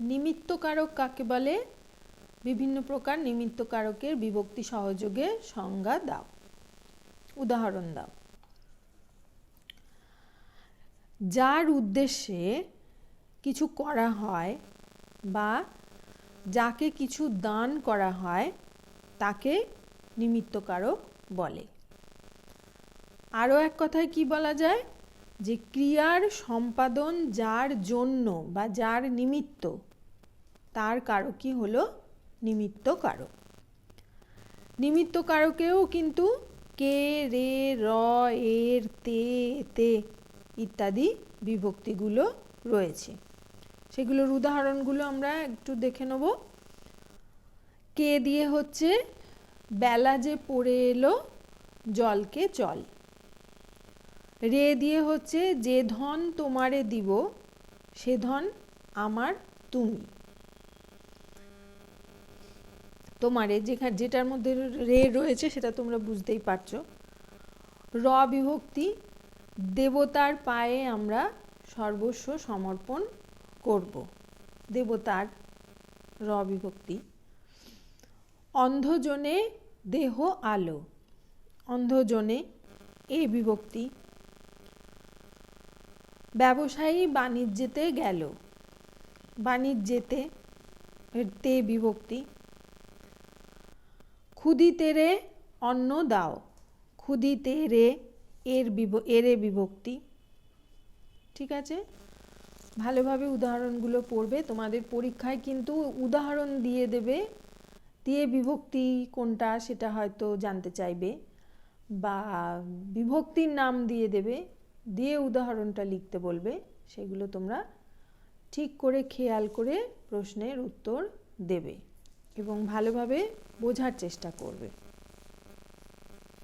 নিমিত্তকারক কাকে বলে? বিভিন্ন প্রকার নিমিত্তকারকের বিভক্তি সহযোগে সংজ্ঞা দাও। উদাহরণ দাও। যার উদ্দেশ্যে কিছু করা হয় বা যাকে কিছু দান করা হয়, তাকে নিমিত্তকারক বলে। আরও এক কথায় কি বলা যায়? যে ক্রিয়ার সম্পাদন যার জন্য বা যার নিমিত্ত তার কারকই হলো নিমিত্ত কারক। নিমিত্ত কারকেও কিন্তু কে, রে, র, এর, তে তে ইত্যাদি বিভক্তিগুলো রয়েছে। সেগুলোর উদাহরণগুলো আমরা একটু দেখে নেব। কে দিয়ে হচ্ছে, বেলা যে পড়ে এলো, জলকে চল। রে দিয়ে হচ্ছে, যে ধন তোমারে দিব, সে ধন আমার তুমি। তোমারে যেখানে যেটার মধ্যে রে রয়েছে সেটা তোমরা বুঝতেই পারছ। র বিভক্তি, দেবতার পায়ে আমরা সর্বস্ব সমর্পণ করব। দেবতার র বিভক্তি। অন্ধজনে দেহ আলো। অন্ধজনে এ বিভক্তি। ব্যবসায়ী বাণিজ্যেতে গেল। বাণিজ্যেতে তে বিভক্তি। ক্ষুদিতেরে অন্ন দাও ক্ষুদিতে রে এর বিভ এরে বিভক্তি। ঠিক আছে? ভালোভাবে উদাহরণগুলো পড়বে। তোমাদের পরীক্ষায় কিন্তু উদাহরণ দিয়ে দেবে, দিয়ে বিভক্তি কোনটা সেটা হয়তো জানতে চাইবে বা বিভক্তির নাম দিয়ে দেবে, দিয়ে উদাহরণটা লিখতে বলবে। সেগুলো তোমরা ঠিক করে খেয়াল করে প্রশ্নের উত্তর দেবে। এবং ভালোভাবে বোঝার চেষ্টা করবে।